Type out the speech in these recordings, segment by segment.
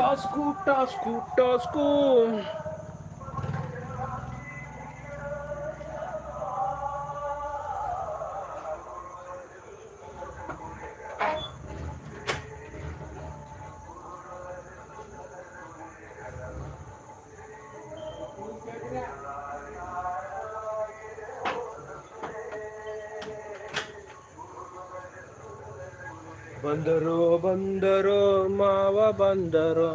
Task task task ಬಂದರು ಬಂದರು ಮಾವ ಬಂದರು.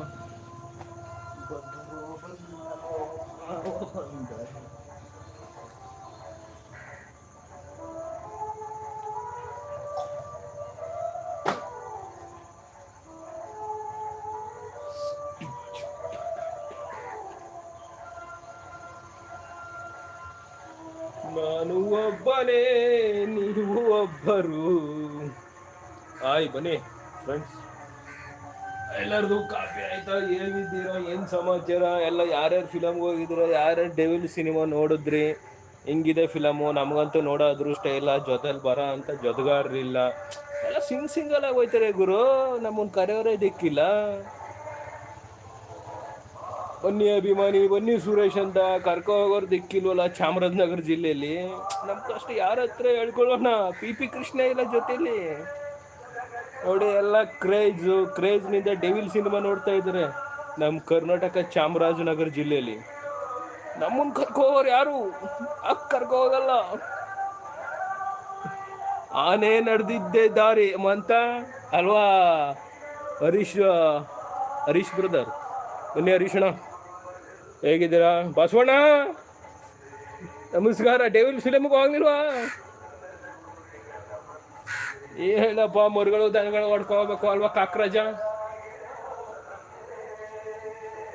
ನಾನು ಒಬ್ಬನೇ ನೀವು ಒಬ್ಬರು. ಆಯ್ ಬನ್ನಿ ಫ್ರೆಂಡ್ಸ್ ಎಲ್ಲರದು ಕಾಫಿ ಆಯ್ತಾ? ಹೇಗಿದ್ದೀರಾ ಏನು ಸಮಾಚಾರ? ಎಲ್ಲ ಯಾರ್ಯಾರು ಫಿಲಮ್ಗೆ ಹೋಗಿದ್ರು ಯಾರ್ಯಾರು ಡೆವಿಲ್ ಸಿನಿಮಾ ನೋಡಿದ್ರಿ? ಹೆಂಗಿದೆ ಫಿಲಮು ನಮಗಂತೂ ನೋಡೋ ಅದೃಷ್ಟ ಇಲ್ಲ. ಜೊತೆಲಿ ಬರ ಅಂತ ಜೊತೆಗಾರರಿಲ್ಲ ಎಲ್ಲ ಸಿಂಗ್ ಸಿಂಗಲ್ ಆಗಿ ಹೋಯ್ತಾರೆ ಗುರು. ನಮ್ಮನ್ನು ಕರೆಯೋರೇ ದಿಕ್ಕಿಲ್ಲ. ಬನ್ನಿ ಅಭಿಮಾನಿ, ಬನ್ನಿ ಸುರೇಶ್ ಅಂತ. ಕರ್ಕೊ ಹೋಗೋರು ದಿಕ್ಕಿಲ್ವಲ್ಲ ಚಾಮರಾಜನಗರ ಜಿಲ್ಲೆಯಲ್ಲಿ ನಮ್ಮ ಕಷ್ಟ ಯಾರ ಹತ್ರ ಹೇಳ್ಕೊಳ್ಳೋಣ? ಪಿ ಪಿ ಕೃಷ್ಣ ಇಲ್ಲ ಜೊತೆಲಿ. ನೋಡಿ, ಎಲ್ಲ ಕ್ರೇಜು ಕ್ರೇಜ್ನಿಂದ ಡೆವಿಲ್ ಸಿನಿಮಾ ನೋಡ್ತಾ ಇದ್ದಾರೆ ನಮ್ಮ ಕರ್ನಾಟಕ ಚಾಮರಾಜನಗರ ಜಿಲ್ಲೆಯಲ್ಲಿ. ನಮ್ಮನ್ನ ಹೋಗೋರು ಯಾರು? ಅಕ್ ಕರ್ಕೋ ಹೋಗಲ್ಲ. ಆನೆ ನಡೆದಿದ್ದೆ ದಾರಿ ಅಂತ? ಅಲ್ವಾ? ಹರೀಶ್ ಹರೀಶ್ ಬ್ರದರ್ ಬನ್ನಿ ಹರೀಶಣ್ಣ ಹೇಗಿದ್ದೀರಾ? ಬಸವಣ್ಣ? ನಮಸ್ಕಾರ ಡೆವಿಲ್ ಫಿಲಮ್ಗೆ ಹೋಗ್ಲಿಲ್ವಾ? ಏ ಹೇಳಪ್ಪ ಮರುಗಳು ದನಗಳು ಹೊಡ್ಕೋಬೇಕು ಅಲ್ವಾ ಕಾಕ್ರಾಜ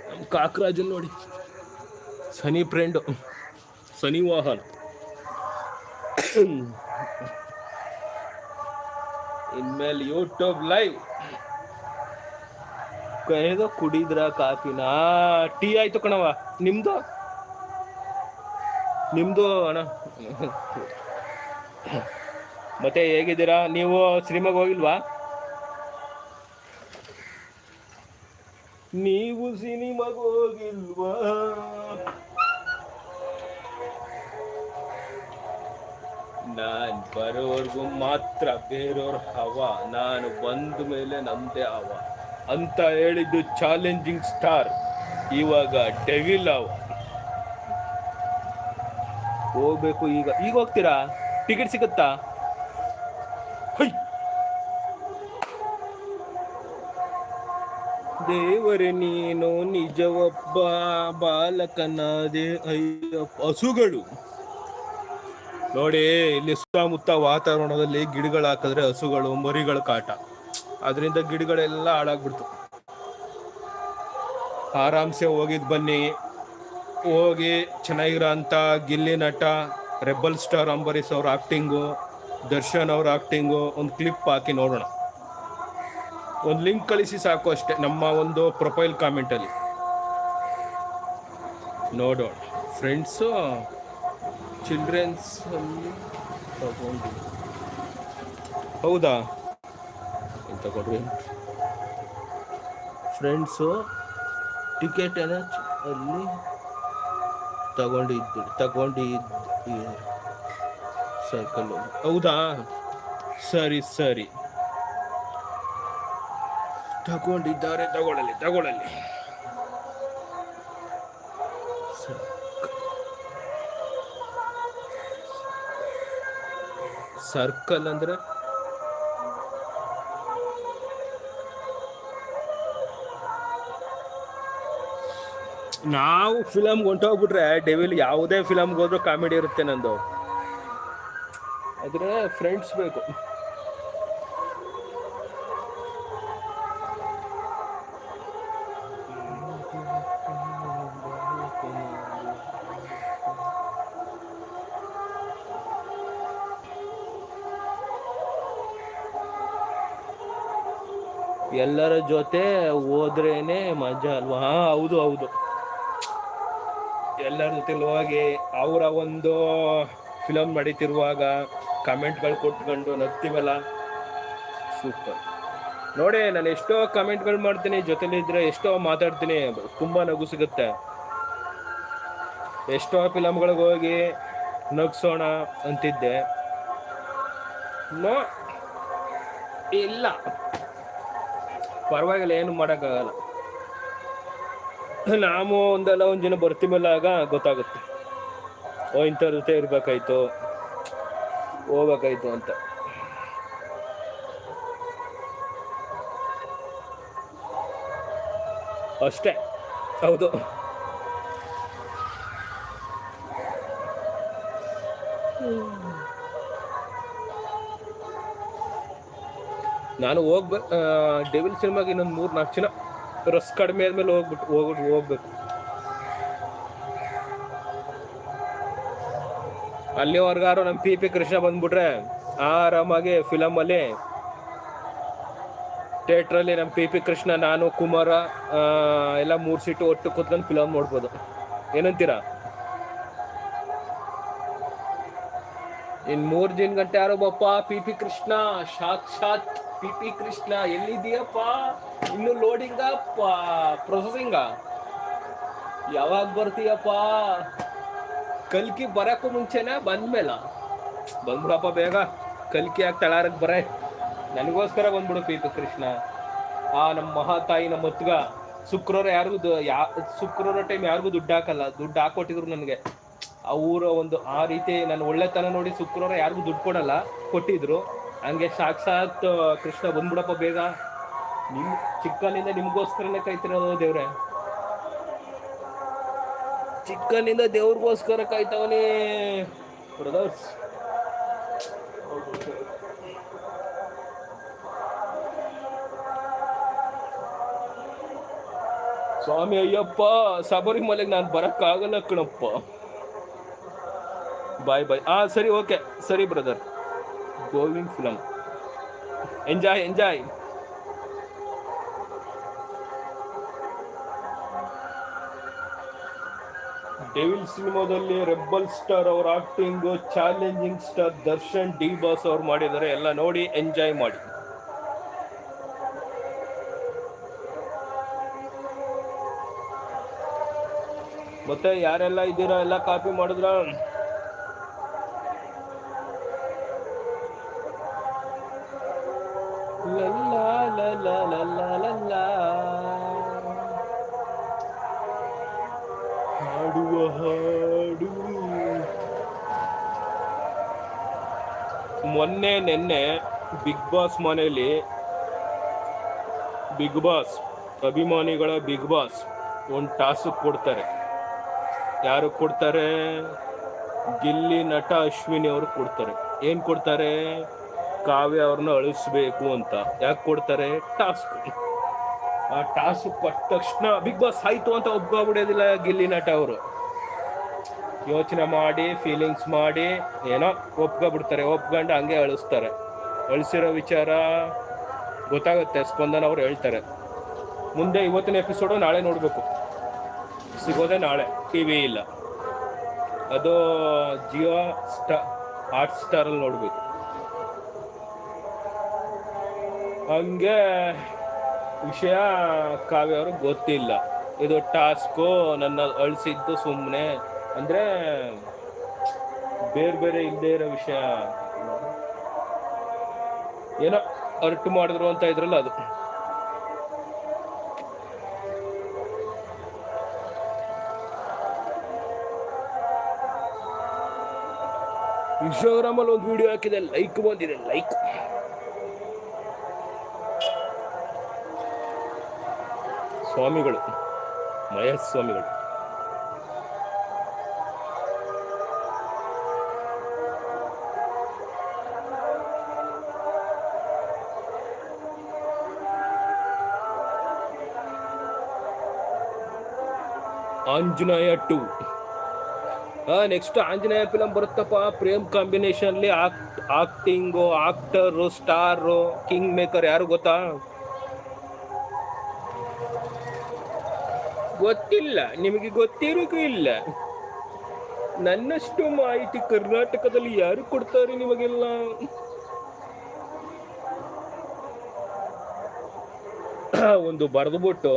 ನಮ್ಮ ಕಾಕ್ರಾಜನ್ ನೋಡಿ. ಸನಿ ಫ್ರೆಂಡು ಸನಿ ವಾಹನ್. ಇನ್ಮೇಲೆ ಯೂಟ್ಯೂಬ್ ಲೈವ್ ಕೈದು ಕುಡಿದ್ರ ಕಾಫಿನ ಟೀ ಆಯ್ತು ಕಣವ ನಿಮ್ದು? ನಿಮ್ದು ಅಣ್ಣ? ಮತ್ತೆ ಹೇಗಿದ್ದೀರಾ? ನೀವು ಸಿನಿಮಾಗೆ ಹೋಗಿಲ್ವಾ? ನೀವು ಸಿನಿಮಾಗೆ ಹೋಗಿಲ್ವಾ? ನಾನ್ ಬರೋರ್ಗು ಮಾತ್ರ ಬೇರೆಯವ್ರ ಹವ, ನಾನು ಬಂದ ಮೇಲೆ ನಮ್ದೇ ಹವ. ಅಂತ ಹೇಳಿದ್ದು ಚಾಲೆಂಜಿಂಗ್ ಸ್ಟಾರ್ ಇವಾಗ ಡೆವಿಲ್ ಅವ ಹೋಗ್ಬೇಕು ಈಗ. ಈಗ ಹೋಗ್ತೀರಾ? ಟಿಕೆಟ್ ಸಿಗುತ್ತಾ? ದೇವರೇ, ನೀನು ನಿಜವೊಬ್ಬ ಬಾಲಕನಾದೆ. ಅಯ್ಯ ಹಸುಗಳು. ನೋಡಿ, ಇಲ್ಲಿ ಸುತ್ತಮುತ್ತ ವಾತಾವರಣದಲ್ಲಿ ಗಿಡಗಳು ಹಾಕಿದ್ರೆ ಹಸುಗಳು, ಮರಿಗಳ ಕಾಟ. ಅದರಿಂದ ಗಿಡಗಳೆಲ್ಲ ಹಾಳಾಗ್ಬಿಡ್ತು. ಆರಾಮ್ಸೆ ಹೋಗಿದ್ ಬನ್ನಿ. ಹೋಗಿ ಚೆನ್ನಾಗಿರೋ ಅಂತ ಗಿಲ್ಲಿ ನಟ, ರೆಬಲ್ ಸ್ಟಾರ್ ಅಂಬರೀಶ್ ಅವ್ರ ಆಕ್ಟಿಂಗು ದರ್ಶನ್ ಅವ್ರ ಆಕ್ಟಿಂಗು ಒಂದು ಕ್ಲಿಪ್ ಹಾಕಿ ನೋಡೋಣ. ಒಂದು ಲಿಂಕ್ ಕಳಿಸಿ ಸಾಕು ಅಷ್ಟೇ, ನಮ್ಮ ಒಂದು ಪ್ರೊಫೈಲ್ ಕಾಮೆಂಟಲ್ಲಿ ನೋಡೋಣ. ಫ್ರೆಂಡ್ಸು ಚಿಲ್ಡ್ರನ್ಸ್ ಅಲ್ಲಿ ತಗೊಂಡು. ಹೌದಾ? ಎಂತ ತಗೊಂಡ್ರಿ ಫ್ರೆಂಡ್ಸು ಟಿಕೆಟ್ ಅಲ್ಲಿ ತಗೊಂಡಿದ್ದು ತಗೊಂಡಿದ್ದು ಸರ್ಕಲ್ ಹೌದಾ? ಸರಿ ಸರಿ. ತಗೊಂಡಿದ್ದಾರೆ. ತಗೊಳ್ಳಲಿ ತಗೊಳ್ಳಲಿ. ಸರ್ಕಲ್ ಅಂದ್ರೆ? ನಾವು ಫಿಲಮ್ ಹೊಂಟೋಗ್ಬಿಟ್ರೆ ಡೆವಿಲ್ ಯಾವುದೇ ಫಿಲಮ್ಗೆ ಹೋದ್ರೂ ಕಾಮಿಡಿ ಇರುತ್ತೆ ನಂದು. ಆದರೆ ಫ್ರೆಂಡ್ಸ್ ಬೇಕು. ಎಲ್ಲರ ಜೊತೆ ಹೋದ್ರೇನೆ ಮಜಾ ಅಲ್ವಾ? ಹಾ, ಹೌದು ಹೌದು. ಎಲ್ಲರ ಜೊತೆ ಹೋಗಿ ಅವರ ಒಂದು ಫಿಲಮ್ ನಡೀತಿರುವಾಗ ಕಮೆಂಟ್ಗಳು ಕೊಟ್ಕೊಂಡು ನಗ್ತೀವಲ್ಲ ಸೂಪರ್ ನೋಡಿ, ನಾನು ಎಷ್ಟೋ ಕಮೆಂಟ್ಗಳು ಮಾಡ್ತೀನಿ, ಜೊತೆಲಿ ಇದ್ರೆ ಎಷ್ಟೋ ಮಾತಾಡ್ತೀನಿ. ತುಂಬ ನಗು ಸಿಗುತ್ತೆ. ಎಷ್ಟೋ ಫಿಲಮ್ಗಳಿಗೆ ಹೋಗಿ ನಗ್ಸೋಣ ಅಂತಿದ್ದೆ. ಇಲ್ಲ. ಪರವಾಗಿಲ್ಲ, ಏನು ಮಾಡೋಕ್ಕಾಗಲ್ಲ. ನಾವು ಒಂದಲ್ಲ, ಒಂದು ಜನ ಬರ್ತೀವಲ್ಲ ಆಗ ಗೊತ್ತಾಗುತ್ತೆ. ಓ, ಇಂಥವ್ರ ಜೊತೆ ಇರ್ಬೇಕಾಯ್ತು, ಹೋಗ್ಬೇಕಾಯ್ತು ಅಂತ. ಅಷ್ಟೇ, ಹೌದು. ನಾನು ಹೋಗ್ಬೇಕು ಡೆವಿಲ್ ಸಿನಿಮಾಗೆ ಇನ್ನೊಂದು ಮೂರು ನಾಲ್ಕು ಜನ ರಸ್ ಕಡಿಮೆ ಆದ್ಮೇಲೆ ಹೋಗ್ಬಿಟ್ಟು ಹೋಗ್ಬಿಟ್ಟು ಹೋಗ್ಬೇಕು. ಅಲ್ಲಿವರೆಗಾರು ನಮ್ಮ ಪಿ ಪಿ ಕೃಷ್ಣ ಬಂದ್ಬಿಟ್ರೆ ಆರಾಮಾಗಿ ಫಿಲಮಲ್ಲಿ ಥಿಯೇಟ್ರಲ್ಲಿ ನಮ್ಮ ಪಿ ಪಿ ಕೃಷ್ಣ, ನಾನು, ಕುಮಾರ ಎಲ್ಲ ಮೂರು ಸೀಟು ಒಟ್ಟು ಕೂತ್ಕೊಂಡು ಫಿಲಮ್ ನೋಡ್ಬೋದು. ಏನಂತೀರಾ? ಇನ್ ಮೂರು ದಿನ ಗಂಟೆ ಯಾರೋ ಬಪ್ಪ ಪಿ ಪಿ ಕೃಷ್ಣ, ಸಾಕ್ಷಾತ್ ಪಿ ಪಿ ಕೃಷ್ಣ ಎಲ್ಲಿದ್ದೀಯಪ್ಪ? ಇನ್ನು ಲೋಡಿಂಗ ಪ್ರೊಸೆಸಿಂಗ ಯಾವಾಗ ಬರ್ತೀಯಪ್ಪ? ಕಲ್ಕಿ ಬರಕ್ಕೂ ಮುಂಚೆನೆ? ಬಂದ್ಮೇಲ? ಬಂದ್ಬಿಡಪ್ಪ ಬೇಗ. ಕಲ್ಕಿ ಆಗಿ ತಳಾರಕ್ ಬರ. ನನಗೋಸ್ಕರ ಬಂದ್ಬಿಡು ಪಿ ಪಿ ಕೃಷ್ಣ. ಆ ನಮ್ಮ ಮಹಾತಾಯಿ ನಮ್ಮ ಹೊತ್ಗ. ಶುಕ್ರವಾರ ಯಾರಿಗೂ ಯಾ, ಶುಕ್ರವಾರ ಟೈಮ್ ಯಾರಿಗೂ ದುಡ್ಡು ಹಾಕಲ್ಲ. ದುಡ್ಡು ಹಾಕೊಟ್ಟಿದ್ರು ನನಗೆ. ಆ ಊರ ಒಂದು, ಆ ರೀತಿ ನಾನು ಒಳ್ಳೆತನ ನೋಡಿ ಶುಕ್ರವಾರ ಯಾರಿಗೂ ದುಡ್ಡು ಕೊಡಲ್ಲ. ಕೊಟ್ಟಿದ್ರು. ಹಂಗೆ ಸಾಕ್ಷಾತ್ ಕೃಷ್ಣ ಬಂದ್ಬಿಡಪ್ಪ ಬೇಗ. ನಿಮ್ ಚಿಕ್ಕನಿಂದ ನಿಮ್ಗೋಸ್ಕರನೇ ಕಾಯ್ತಿರೋದು ದೇವ್ರೆ. ಚಿಕ್ಕನಿಂದ ದೇವ್ರಿಗೋಸ್ಕರ ಕಾಯ್ತವನೇ ಬ್ರದರ್ಸ್. ಸ್ವಾಮಿ ಅಯ್ಯಪ್ಪ, ಶಬರಿಮಲೆಗೆ ನಾನು ಬರಕ್ಕಾಗಲ್ಲ ಕಣಪ್ಪ. ಬಾಯ್ ಬಾಯ್. ಆ, ಸರಿ, ಓಕೆ. ಸರಿ, brother. Govind film enjoy enjoy devil ಸಿನಿಮಾದಲ್ಲಿ ರೆಬ್ಬಲ್ ಸ್ಟಾರ್ ಅವ್ರ acting challenging star Darshan D boss ಅವ್ರು ಮಾಡಿದ್ದಾರೆ. ಎಲ್ಲ ನೋಡಿ ಎಂಜಾಯ್ ಮಾಡಿ. ಮತ್ತೆ ಯಾರೆಲ್ಲ ಇದ್ದೀರಾ? ಎಲ್ಲ ಕಾಪಿ ಮಾಡಿದ್ರ? ಲಲ್ಲಾ la la la ಹಾಡುವ ಹಾಡು ಮೊನ್ನೆ, ನಿನ್ನೆ ಬಿಗ್ ಬಾಸ್ ಮನೆಯಲ್ಲಿ ಬಿಗ್ ಬಾಸ್ ಅಭಿಮಾನಿಗಳ ಬಿಗ್ ಬಾಸ್ ಒಂದು ಟಾಸ್ಕ್ ಕೊಡ್ತಾರೆ. ಯಾರು ಕೊಡ್ತಾರೆ? ಗಿಲ್ಲಿ ನಟ ಅಶ್ವಿನಿ ಅವರು ಕೊಡ್ತಾರೆ. ಏನು ಕೊಡ್ತಾರೆ? ಕಾವ್ಯ ಅವ್ರನ್ನ ಅಳಿಸ್ಬೇಕು ಅಂತ. ಯಾಕೆ ಕೊಡ್ತಾರೆ? ಟಾಸ್ಕ್. ಆ ಟಾಸ್ಕ್ ಕೊಟ್ಟ ತಕ್ಷಣ ಬಿಗ್ ಬಾಸ್ ಆಯ್ತು ಅಂತ ಒಪ್ಕೊಬಿಡೋದಿಲ್ಲ ಗಿಲ್ಲಿ ನಟ ಅವರು. ಯೋಚನೆ ಮಾಡಿ ಫೀಲಿಂಗ್ಸ್ ಮಾಡಿ, ಏನೋ ಒಪ್ಕೊಬಿಡ್ತಾರೆ. ಒಪ್ಕೊಂಡು ಹಂಗೆ ಅಳಿಸ್ತಾರೆ. ಅಳಿಸಿರೋ ವಿಚಾರ ಗೊತ್ತಾಗುತ್ತೆ. ಸ್ಪಂದನ ಅವ್ರು ಹೇಳ್ತಾರೆ. ಮುಂದೆ ಇವತ್ತಿನ ಎಪಿಸೋಡು ನಾಳೆ ನೋಡಬೇಕು. ಸಿಗೋದೆ ನಾಳೆ. ಟಿ ವಿ ಇಲ್ಲ. ಅದು ಜಿಯೋ ಸ್ಟಾ ಹಾಟ್ ಸ್ಟಾರಲ್ಲಿ ನೋಡಬೇಕು. ಹಂಗೆ ವಿಷಯ ಕಾವ್ಯ ಅವ್ರಿಗೆ ಗೊತ್ತಿಲ್ಲ. ಇದು ಟಾಸ್ಕು, ನನ್ನ ಅಳಿಸಿದ್ದು ಸುಮ್ಮನೆ ಅಂದರೆ ಬೇರೆ ಬೇರೆ ಇಲ್ಲದೆ ಇರೋ ವಿಷಯ. ಏನೋ ಅರ್ಟು ಮಾಡಿದ್ರು ಅಂತ ಇದ್ರಲ್ಲ ಅದು. ಇನ್ಸ್ಟಾಗ್ರಾಮಲ್ಲಿ ಒಂದು ವಿಡಿಯೋ ಹಾಕಿದೆ. ಲೈಕ್ ಬಂದಿದೆ. ಲೈಕ್ ಸ್ವಾಮಿಗಳು, ಮಹೇಶ್ ಸ್ವಾಮಿಗಳು. Anjaneya two. Next Anjaneya film ಬರುತ್ತಪ್ಪ. Prem ಕಾಂಬಿನೇಷನ್ಲಿ acting actor star king maker ಯಾರು ಗೊತ್ತಾ? ಗೊತ್ತಿಲ್ಲ ನಿಮಗೆ ಗೊತ್ತಿರೋಕ್ಕೂ ಇಲ್ಲ. ನನ್ನಷ್ಟು ಮಾಹಿತಿ ಕರ್ನಾಟಕದಲ್ಲಿ ಯಾರು ಕೊಡ್ತಾರೆ ನಿಮಗೆಲ್ಲ? ಒಂದು ಬರೆದುಬಿಟ್ಟು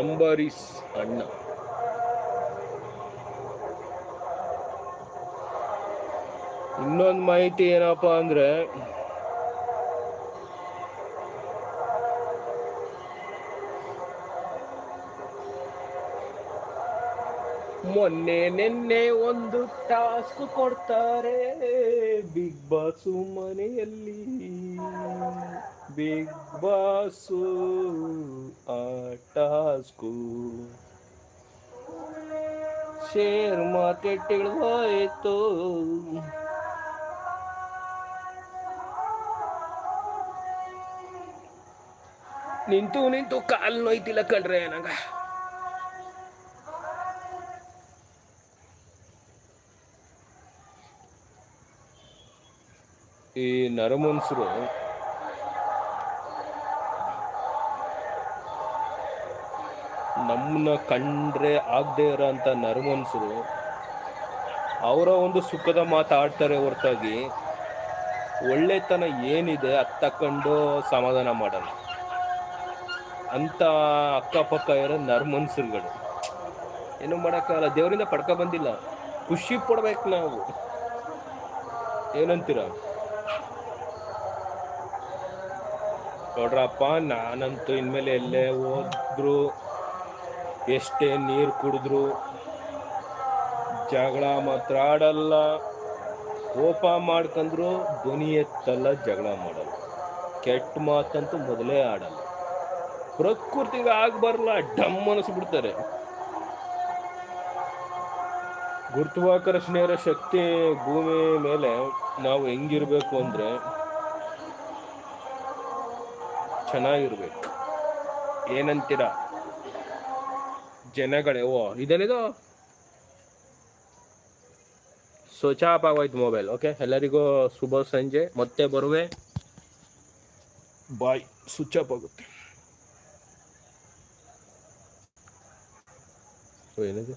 ಅಂಬರೀಷ್ ಅಣ್ಣ. ಇನ್ನೊಂದು ಮಾಹಿತಿ ಏನಪ್ಪಾ ಅಂದ್ರೆ, ಮೊನ್ನೆ ನಿನ್ನೆ ಒಂದು ಟಾಸ್ಕ್ ಕೊಡ್ತಾರೆ, ಬಿಗ್ ಬಾಸ್ ಮನೆಯಲ್ಲಿ. ಬಿಗ್ ಬಾಸು, ಆ ಟಾಸ್ಕು. ಶೇರ್ ಮಾರ್ಕೆಟ್ ಹೋಯ್ತು ನಿಂತು ನಿಂತು ಕಾಲು ನೋಯ್ತಿಲ್ಲ ಕಣ್ರೆ ನಂಗ. ಈ ನರಮನ್ಸರು. ನಮ್ಮನ್ನ ಕಂಡ್ರೆ ಆಗದೆ ಇರೋ ಅಂತ ನರಮನ್ಸರು. ಅವರ ಒಂದು ಸುಖದ ಮಾತಾಡ್ತಾರೆ ಹೊರತಾಗಿ. ಒಳ್ಳೆತನ ಏನಿದೆ ಅದು ತಕೊಂಡು ಸಮಾಧಾನ ಮಾಡಲ್ಲ ಅಂತ ಅಕ್ಕಪಕ್ಕ ಇರೋ ನರ್ಮನ್ಸುಗಳು ಏನು ಮಾಡೋಕ್ಕಾಗಲ್ಲ, ದೇವರಿಂದ ಪಡ್ಕ ಬಂದಿಲ್ಲ. ಖುಷಿ ಪಡ್ಬೇಕು ನಾವು. ಏನಂತೀರ? ನೋಡ್ರಪ್ಪ, ನಾನಂತೂ ಇನ್ಮೇಲೆ ಎಲ್ಲೇ ಹೋದ್ರು, ಎಷ್ಟೇ ನೀರು ಕುಡಿದ್ರು, ಜಗಳ ಮಾತ್ರ ಆಡಲ್ಲ. ಕೋಪ ಮಾಡ್ಕಂದ್ರು ಧ್ವನಿ ಎತ್ತಲ್ಲ, ಜಗಳ ಮಾಡಲ್ಲ. ಕೆಟ್ಟ ಮಾತಂತೂ ಮೊದಲೇ ಆಡಲ್ಲ. ಪ್ರಕೃತಿಗೆ ಆಗ್ಬಾರಲ್ಲ ಡಮ್ ಅನಿಸ್ಬಿಡ್ತಾರೆ. ಗುರುತ್ವಾಕರ್ಷಣೆಯರ ಶಕ್ತಿ ಭೂಮಿ ಮೇಲೆ ನಾವು ಹೆಂಗಿರ್ಬೇಕು ಅಂದ್ರೆ ಚೆನ್ನಾಗಿರ್ಬೇಕು. ಏನಂತೀರ? ಜನಗಳೇ, ಓ ಇದೇನಿದು ಸ್ವಚ್ಛ ಆಪ್ ಆಗೋಯ್ತು ಮೊಬೈಲ್, ಓಕೆ? ಎಲ್ಲರಿಗೂ ಶುಭ ಸಂಜೆ, ಮತ್ತೆ ಬರುವೆ. ಬಾಯ್ ಸ್ವಿಚ್ ಆಫ್ ಆಗುತ್ತೆ ಓ, ಏನಿದೆ